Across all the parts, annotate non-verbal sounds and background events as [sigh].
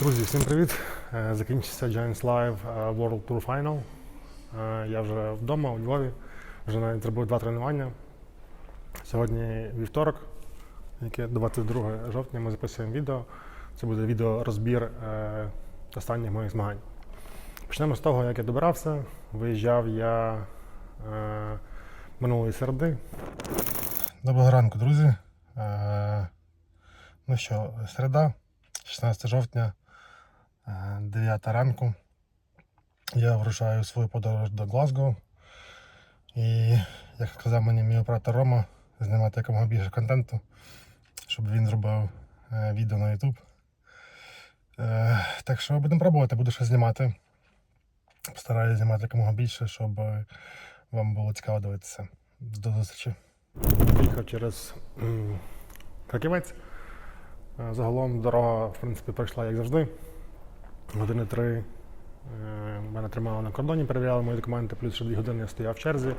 Друзі, всім привіт! Е, Закінчився Giants Live е, World Tour Final. Е, Я вже вдома у Львові, вже навіть зробив два тренування. Сьогодні вівторок, яке 22 жовтня, ми записуємо відео. Це буде відео розбір е, останніх моїх змагань. Почнемо з того, як я добирався. Виїжджав я минулої середи. Доброго ранку, друзі. Ну що, середа, 16 жовтня. Е, 9 ранку. Я врушаю свою подорож до Глазго. І, як сказав мені мій оператор Рома, знімати якомога більше контенту, щоб він зробив е, відео на YouTube. Е, так що будемо пробувати, буду щось знімати. Постараюся знімати якомога більше, щоб вам було цікаво дивитися. До зустрічі. Їхав через Краківець. Е, Загалом дорога, в принципі, пройшла як завжди. Години три е, мене тримали на кордоні, перевіряли мої документи, плюс ще дві години я стояв в черзі.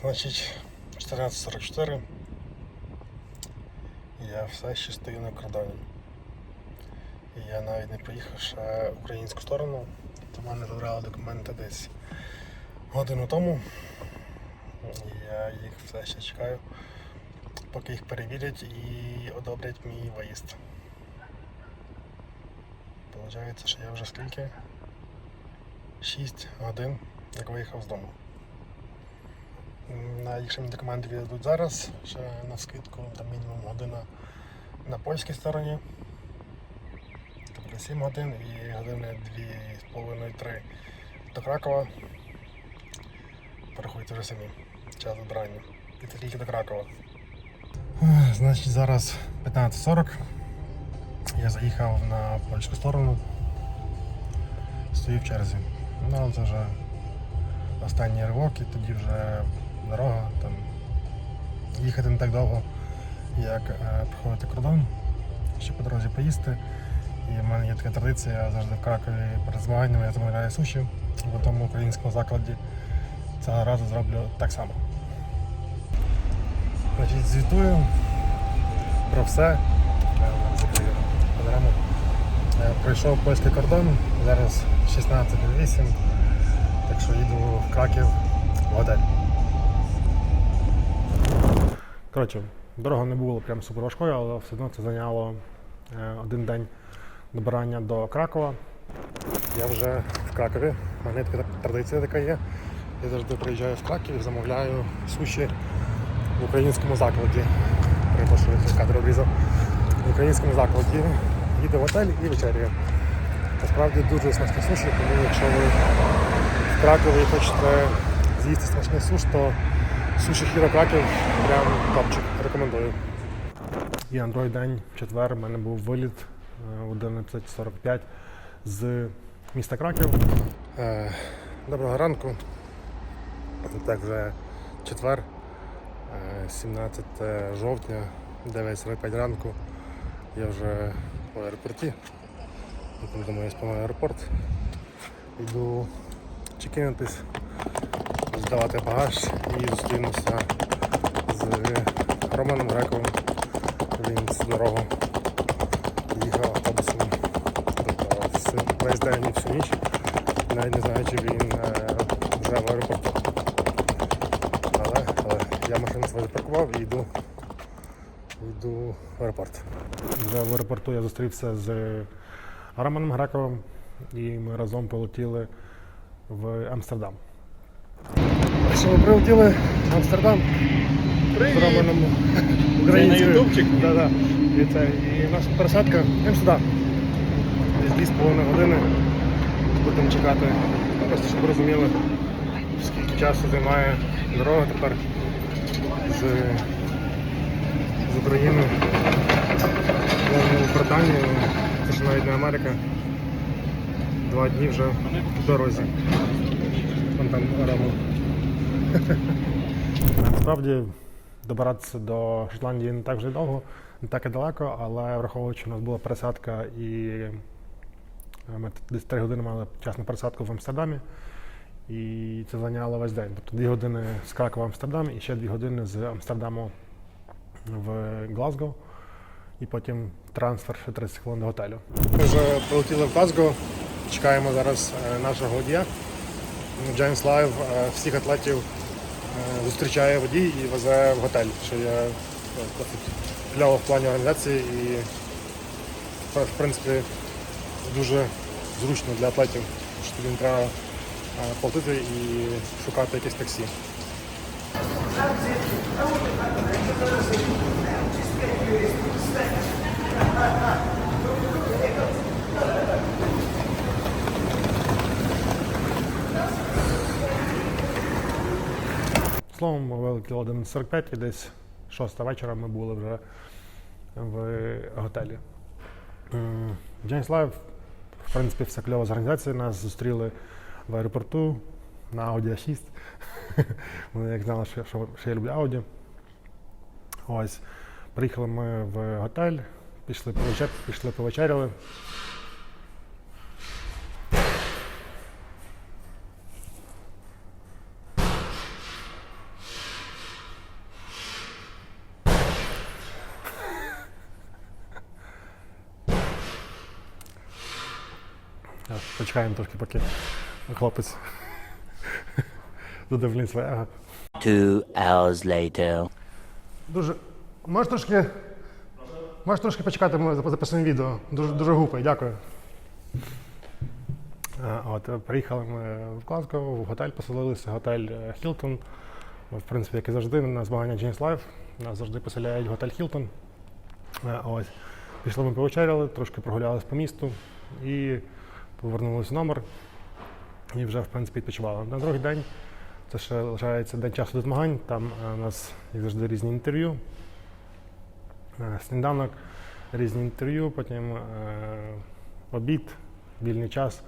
Значить, 14.44. Я все ще стою на кордоні. І я навіть не проїхав ще в українську сторону, то мене забрали документи десь годину тому. І я їх все ще чекаю, поки їх перевірять і одобрять мій виїзд. Получається, що я вже скільки? 6 годин, як виїхав з дому. На якщо мені документи віддадуть зараз, ще на скидку там мінімум година на польській стороні. Тобто 7 годин і години 2,5-3 до Кракова. Порахуйте вже самі. Час збирання. І це тільки до Кракова. Значить, зараз 15.40. Я заїхав на польську сторону. Стою в черзі. Ну, це вже останній ривок і тоді вже дорога. Там їхати не так довго, як е, проходити кордон, ще по дорозі поїсти. І в мене є така традиція завжди в Кракові перед змаганнями я замовляю суші в одному українському закладі. Цього разу зроблю так само. Значить, звітую про все. Панораму. Е, Пройшов польський кордон, зараз 16.08, так що їду в Краків в готель. Коротше, дорога не була прям супер важкою, але все одно це зайняло е, один день добирання до Кракова. Я вже в Кракові, у мене така традиція така є. Я завжди приїжджаю в Краків і замовляю суші в українському закладі. Перепрошую, кадр обрізав. В українському закладі їду в готель і вечерюю. Насправді дуже смачні суші, тому якщо ви в Кракові хочете з'їсти смачний суш, то суші Хіро Краків прям топчик. Рекомендую. І на день, в четвер, в мене був виліт е, в 11.45 з міста Краків. Е, Доброго ранку. Так, вже четвер, е, 17 жовтня, 9.45 ранку. Я вже в аеропорті. Думаю, я спав аеропорт. Йду чекінитись, здавати багаж і зустрінуся з Романом Грековим. Він всю дорогу їхав автобусом. Весь день і всю ніч. Навіть не знаю, чи він е, вже в аеропорту. Але, але я машину свою запаркував і йду, йду в аеропорт. Вже в аеропорту я зустрівся з Романом Грековим і ми разом полетіли в Амстердам. Що ми прилетіли в Амстердам з Романом українцем. ютубчик? Да, да. І, це, і наша пересадка в Амстердам. Десь дві з половиною години будемо чекати. Ну, Просто щоб розуміли, скільки часу займає дорога тепер з, з України в Британію. Це ж навіть не Америка. Два дні вже в дорозі. Вон там Рому. [laughs] Насправді добиратися до Шотландії не так вже довго, не так і далеко, але враховуючи, у нас була пересадка і е, ми десь 3 години мали час на пересадку в Амстердамі. І це зайняло весь день. Тобто 2 години з Кракова в Амстердам і ще 2 години з Амстердаму в Глазго. і потім трансфер ще 30 хвилин до готелю. Ми вже прилетіли в Глазго, чекаємо зараз е, нашого водія. Giants Live е, всіх атлетів е, зустрічає водій і везе в готель, що є досить кльово в плані організації і в принципі дуже зручно для атлетів, що тобі не треба платити і шукати якесь таксі. Словом, ми вилетіли 11.45 і десь 6 вечора ми були вже в готелі. Giants Live, в принципі, все кльово з організацією. Нас зустріли в аеропорту на Audi A6. [laughs] Вони як знали, що, що, що я люблю Audi. Ось. Приїхали ми в готель, пішли, повечер... пішли повечеряли. Почекаємо трошки, поки хлопець [laughs] его. Two hours later. Дуже. Можеш трошки. Можеш трошки почекати, ми записуємо відео. Дуже, дуже гупай, дякую. От, е, приїхали ми в Глазго, в готель поселилися, готель е, Hilton. В принципі, як і завжди, на змагання James Life. Нас завжди поселяють готель Hilton. Е, Ось. Пішли ми повечеряли, трошки прогулялись по місту і повернулися в номер. І вже, в принципі, відпочивали. На другий день це ще лишається день часу до змагань. Там у нас, як завжди, різні інтерв'ю. Е, Сніданок, різні інтерв'ю, потім е, обід, вільний час.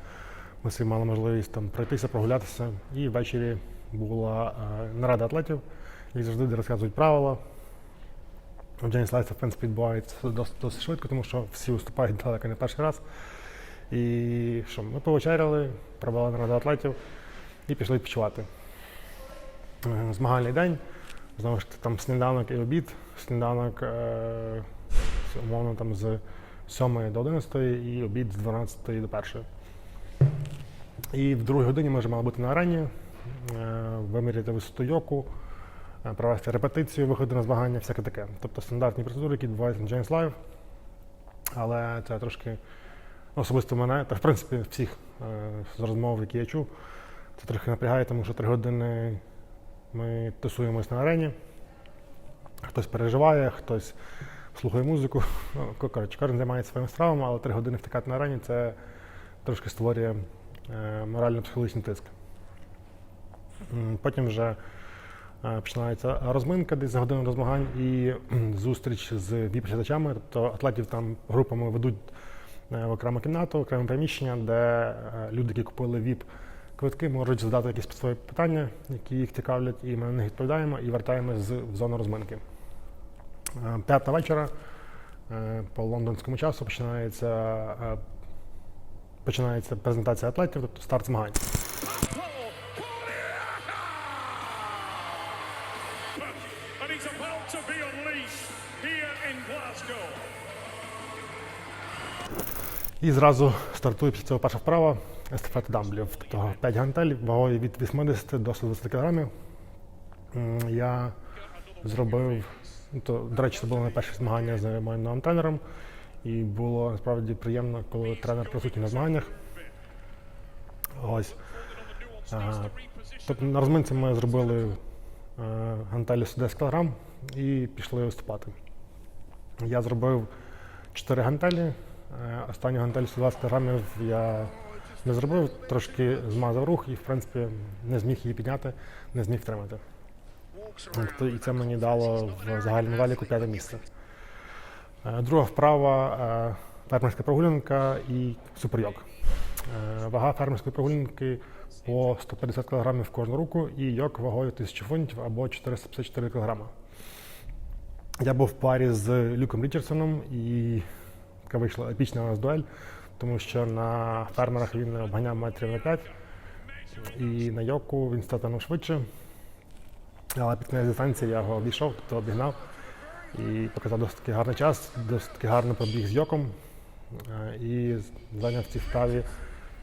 Ми всі мали можливість там пройтися, прогулятися. І ввечері була е, нарада атлетів, як завжди, розказують правила. У Джейнс Лайф, в принципі, відбувається досить, досить швидко, тому що всі виступають далеко не перший раз. І що, ми повечеряли, провели нараду атлетів і пішли відпочивати. Е, Змагальний день. Знову ж там сніданок і обід. Сніданок е, умовно там з 7 до 11 і обід з 12 до 1. І в другій годині ми вже мали бути на арені, е, виміряти висоту йоку, е, провести репетицію, виходи на змагання, всяке таке. Тобто стандартні процедури, які відбуваються на Giants Live. Але це трошки особисто мене, та в принципі всіх е, з розмов, які я чув, це трохи напрягає, тому що три години ми тусуємось на арені. Хтось переживає, хтось слухає музику. Ну, коротше, кожен займається своїми справами, але три години втикати на арені це трошки створює е, морально-психологічний тиск. Потім вже е, починається розминка десь за годину до змагань і зустріч з віп-глядачами. Тобто атлетів там групами ведуть е, в окрему кімнату, окреме приміщення, де люди, які купили ВІП квитки, можуть задати якісь свої питання, які їх цікавлять, і ми на них відповідаємо і вертаємось з в зону розминки. Е, П'ята вечора е, по лондонському часу починається, е, починається презентація атлетів, тобто старт змагань. І зразу стартує після цього перша вправа естафета дамблів. Тобто 5 гантелів вагою від 80 до 120 кг. Я зробив, то, до речі, це було моє перше змагання з моїм новим тренером. І було насправді приємно, коли тренер присутній на змаганнях. Ось. А, тобто на розминці ми зробили е, гантелі 110 кг і пішли виступати. Я зробив 4 гантелі. Е, Останню гантель 120 кг я не зробив, трошки змазав рух і, в принципі, не зміг її підняти, не зміг втримати. І це мені дало в загальному заліку п'яте місце. Е, Друга вправа е, фермерська прогулянка і суперйог. Е, Вага фермерської прогулянки по 150 кг в кожну руку і йог вагою 1000 фунтів або 454 кг. Я був в парі з Люком Річардсоном і така вийшла епічна у нас дуель, тому що на фермерах він обганяв метрів на 5 і на йоку він статанув швидше. Але під кінець дистанції я його обійшов, тобто обігнав. і показав досить таки гарний час, досить таки гарно пробіг з Йоком е, і зайняв в цій вправі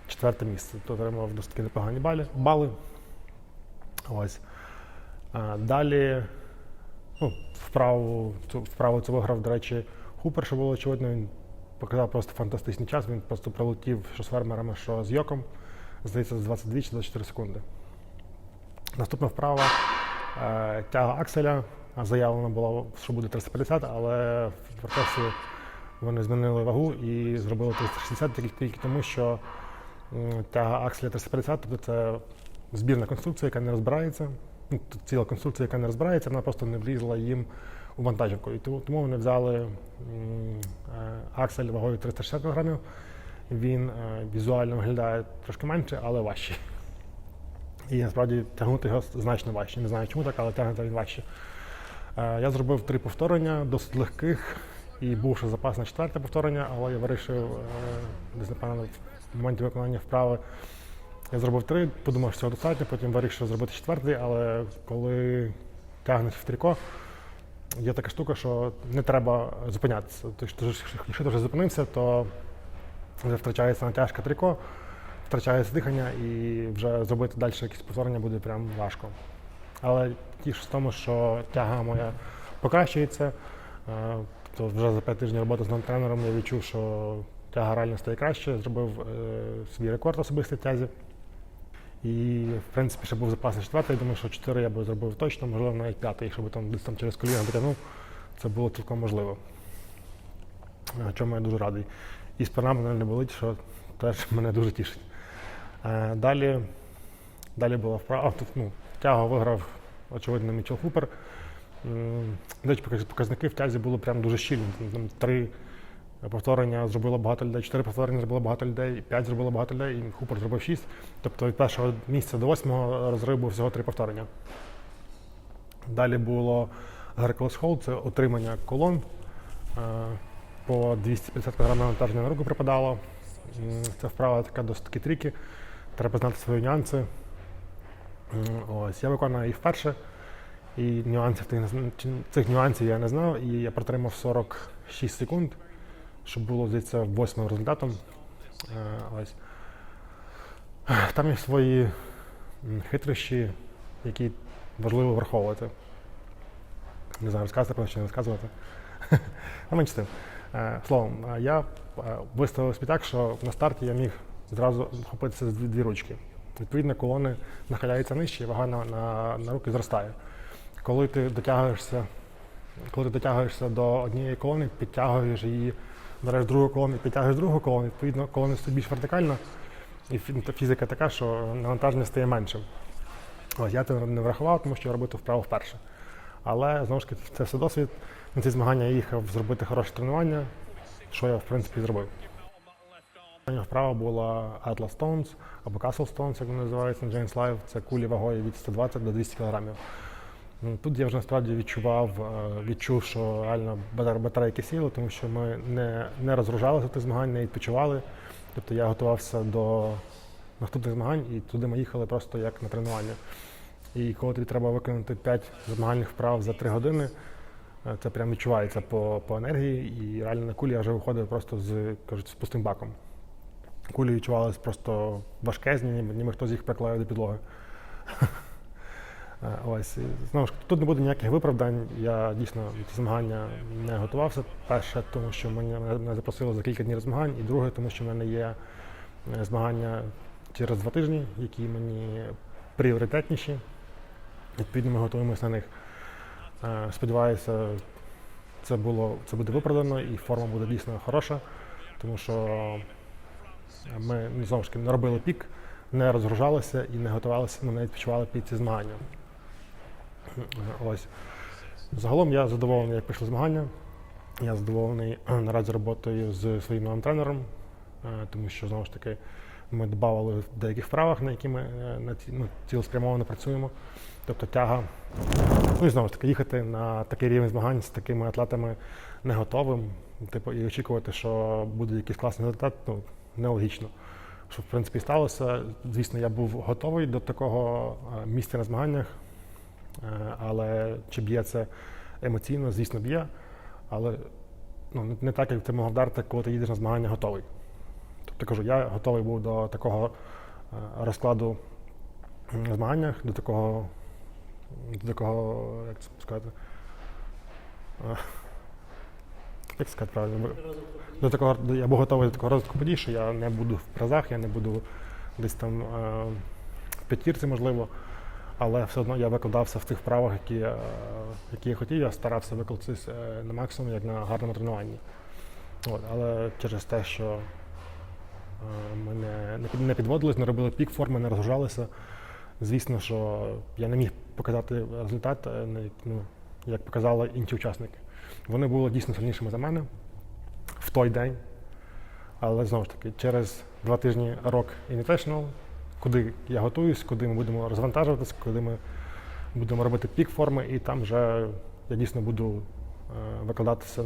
четверте місце. То отримав досить таки непогані бали. бали. Ось. Далі ну, вправу, цю вправу це виграв, до речі, Хупер, що було очевидно. Він показав просто фантастичний час. Він просто пролетів що з фермерами, що з Йоком. Здається, з 22 чи 24 секунди. Наступна вправа е, тяга акселя. Заявлено було, що буде 350, але в процесі вони змінили вагу і зробили 360 тільки, тільки тому, що тяга акселя 350, тобто це збірна конструкція, яка не розбирається. Ну, ціла конструкція, яка не розбирається, вона просто не влізла їм І тому, вони взяли е, аксель вагою 360 кг. Він е, візуально виглядає трошки менше, але важчий. І насправді тягнути його значно важче. Не знаю чому так, але тягнути він важче. Е, Я зробив три повторення, досить легких, і був ще запас на четверте повторення, але я вирішив, десь напевно, в моменті виконання вправи. Я зробив три, подумав, що цього достатньо, потім вирішив зробити четвертий, але коли тягнеш в тріко, є така штука, що не треба зупинятися. Тобто, якщо ти вже зупинився, то вже втрачається натяжка тріко, втрачається дихання і вже зробити далі якісь повторення буде прям важко. Але тіш в тому, що тяга моя покращується. Е, То вже за 5 тижнів роботи з новим тренером я відчув, що тяга реально стає краще. Зробив е, свій рекорд особистий тязі. І, в принципі, ще був запас на четвертий. Я думаю, що 4 я би зробив точно, можливо, навіть п'ятий, якщо б там десь там через коліна дотягнув, це було цілком можливо. Е, Чому я дуже радий. І спина мене не болить, що теж [laughs] мене дуже тішить. Е, Далі, далі була вправа. Ну, тягу виграв, очевидно, Мічел Хупер. До речі, показники в тязі було прям дуже щільні. Там три повторення зробило багато людей, чотири повторення зробило багато людей, п'ять зробило багато людей, і Хупер зробив шість. Тобто від першого місця до восьмого розриву був всього три повторення. Далі було Hercules Hold, це отримання колон. Е, По 250 кг навантаження на руку припадало. Це вправа така досить таки тріки. Треба знати свої нюанси. Ось, я виконую її вперше. І нюансів цих нюансів я не знав, і я протримав 46 секунд, щоб було здається восьмим результатом. Е, Ось. Там є свої хитрощі, які важливо враховувати. Не знаю, розказувати про чи не розказувати. [laughs] Ну, менше тим. Е, Словом, е, я е, виставив собі так, що на старті я міг зразу хопитися за дві, дві ручки. Відповідно, колони нахиляються нижче, і вага на, на, на руки зростає. Коли ти дотягуєшся, коли ти дотягуєшся до однієї колони, підтягуєш її, береш другу колону, підтягуєш другу колону, відповідно, колони стають більш вертикально, і фізика така, що навантаження стає меншим. Ось я це не врахував, тому що я робив ту вправу вперше. Але знову ж таки, це все досвід. На ці змагання я їхав зробити хороше тренування, що я в принципі зробив. Остання вправа була Atlas Stones або Castle Stones, як вони називаються на Giants Live. Це кулі вагою від 120 до 200 кг. Тут я вже насправді відчував, е, відчув, що реально батарейки сіли, тому що ми не, не розгружалися тих змагань, не відпочивали. Тобто я готувався до наступних змагань і туди ми їхали просто як на тренування. І коли тобі треба виконати 5 змагальних вправ за 3 години, е, це прям відчувається по, по енергії. І реально на кулі я вже виходив просто з, кажуть, з пустим баком. Кулі відчувалися просто важкезні, ніби хтось їх приклеїв до підлоги. Е, Ось знову ж тут не буде ніяких виправдань. Я дійсно ці змагання не готувався. Перше, тому що мене, мене запросили за кілька днів змагань, і друге, тому що в мене є е, змагання через два тижні, які мені пріоритетніші. Відповідно, ми готуємося на них. Е, Сподіваюся, це було це буде виправдано і форма буде дійсно хороша, тому що ми ну, знову ж таки не робили пік, не розгружалися і не готувалися, ми не відпочивали під ці змагання. Ось. Загалом я задоволений, як пішли змагання. Я задоволений е, наразі роботою з своїм новим тренером, е, тому що знову ж таки ми додавали в деяких вправах, на які ми е, на ці, ну, цілеспрямовано працюємо. Тобто тяга. Ну і знову ж таки, їхати на такий рівень змагань з такими атлетами не готовим. Типу, і очікувати, що буде якийсь класний результат, ну, нелогічно. Що в принципі сталося. Звісно, я був готовий до такого е, місця на змаганнях, Е, але чи б є це емоційно, звісно, б'є, але ну, не- так, як ти мав вдарити, коли ти їдеш на змагання готовий. Тобто кажу, я готовий був до такого е, розкладу на змаганнях, до такого, до такого, як це сказати, е, як сказати правильно, до такого, я був готовий до такого розвитку подій, що я не буду в призах, я не буду десь там е, в п'ятірці, можливо. Але все одно я викладався в тих вправах, які, е, які я хотів. Я старався викладатись е, на максимум, як на гарному тренуванні. От, але через те, що е, ми не, підводились, не робили пік форми, не розгружалися. Звісно, що я не міг показати результат, ну, як показали інші учасники. Вони були дійсно сильнішими за мене в той день. Але знову ж таки, через два тижні рок Invitational, куди я готуюсь, куди ми будемо розвантажуватися, куди ми будемо робити пік форми, і там вже я дійсно буду е, викладатися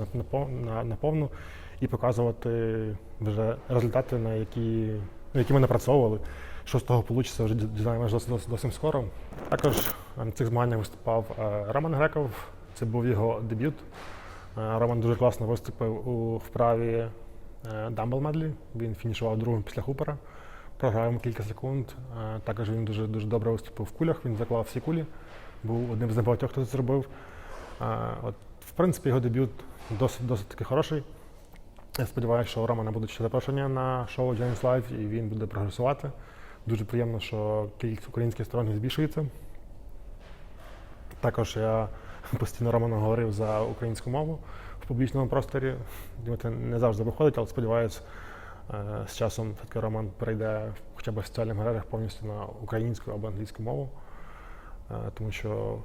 на, повну і показувати вже результати, на які, на які ми напрацьовували. Що з того вийде, вже дізнаємося досить, досить, скоро. Також на цих змаганнях виступав е, Роман Греков. Це був його дебют. Е, Роман дуже класно виступив у вправі Дамбл Медлі. Він фінішував другим після Хупера. Програв йому кілька секунд. Е, Також він дуже, дуже добре виступив в кулях. Він заклав всі кулі. Був одним з небагатьох, хто це зробив. Е, От, в принципі, його дебют досить, досить таки хороший. Я сподіваюся, що у Романа будуть ще запрошення на шоу Giants Live і він буде прогресувати. Дуже приємно, що кількість українських сторонників збільшується. Також я [laughs] постійно Роману говорив за українську мову в публічному просторі. Це не завжди виходить, але сподіваюся, з часом все-таки Роман перейде хоча б в соціальних мережах повністю на українську або англійську мову. Е, Тому що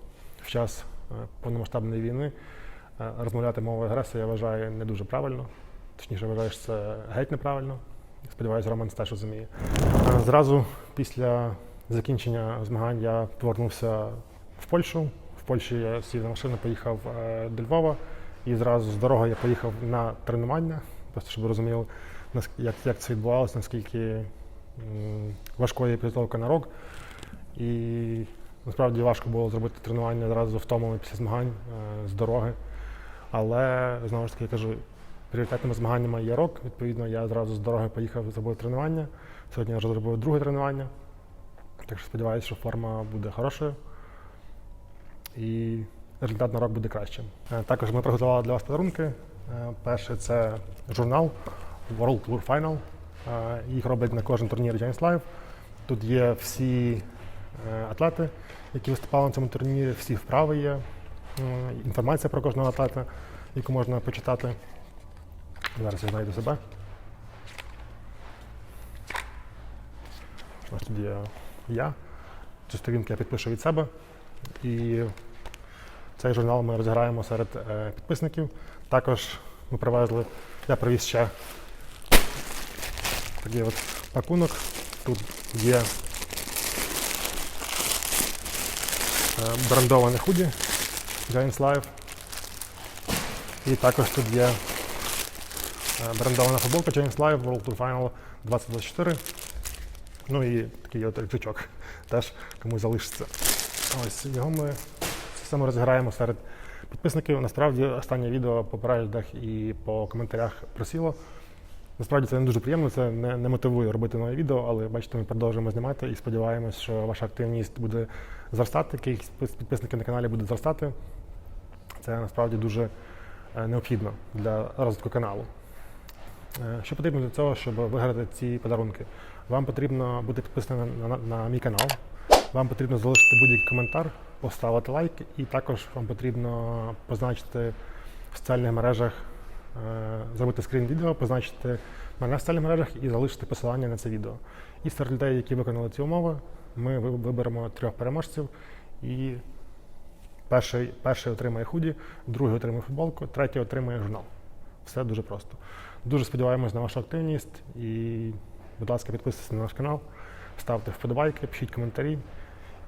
в час е, повномасштабної війни е, розмовляти мовою агресора я вважаю не дуже правильно. Точніше, вважаю, що це геть неправильно. Сподіваюся, Роман теж розуміє. Е, Зразу після закінчення змагань я повернувся в Польщу. В Польщі я сів на машину, поїхав е, до Львова і зразу з дороги я поїхав на тренування, просто щоб ви розуміли, як, як це відбувалося, наскільки важкою є підготовка на рок. І насправді важко було зробити тренування зразу втомлений після змагань е, з дороги. Але знову ж таки я кажу, пріоритетними змаганнями є рок. Відповідно, я зразу з дороги поїхав зробив тренування. Сьогодні я вже зробив друге тренування. Так що сподіваюся, що форма буде хорошою. І результат на рок буде кращим. Е, Також ми приготували для вас подарунки. Е, Перше це журнал World Tour Final. Е, Їх роблять на кожен турнір Giants Live. Тут є всі е, атлети, які виступали на цьому турнірі, всі вправи є, е, інформація про кожного атлета, яку можна почитати. Зараз я знайду себе. Ось тут я. Цю сторінку я підпишу від себе. І цей журнал ми розіграємо серед підписників. Також ми привезли, я привіз ще такий от пакунок. Тут є е, брендоване худі Giants Live. І також тут є е, брендована футболка Giants Live World Tour Final 2024. Ну і такий от рюкзачок [laughs] теж комусь залишиться. Ось його ми саме розіграємо серед підписників. Насправді останнє відео по переглядах і по коментарях просіло. Насправді це не дуже приємно, це не, не мотивує робити нове відео, але бачите, ми продовжуємо знімати і сподіваємось, що ваша активність буде зростати, кількість підписників на каналі буде зростати. Це насправді дуже е, необхідно для розвитку каналу. Е, Що потрібно для цього, щоб виграти ці подарунки? Вам потрібно бути підписаним на, на, на мій канал. Вам потрібно залишити будь-який коментар, поставити лайк, і також вам потрібно позначити в соціальних мережах, зробити скрін відео, позначити мене в соціальних мережах і залишити посилання на це відео. І серед людей, які виконали ці умови, ми виберемо трьох переможців. І перший, перший отримає худі, другий отримає футболку, третій отримає журнал. Все дуже просто. Дуже сподіваємось на вашу активність і, будь ласка, підписуйтесь на наш канал, ставте вподобайки, пишіть коментарі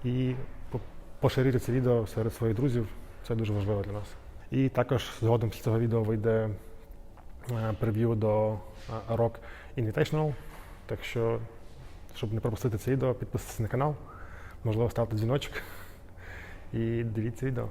і по- поширюйте це відео серед своїх друзів. Це дуже важливо для нас. І також згодом з цього відео вийде е, прев'ю до е, Rock Invitational. Так що, щоб не пропустити це відео, підписуйтесь на канал, можливо, ставте дзвіночок і дивіться відео.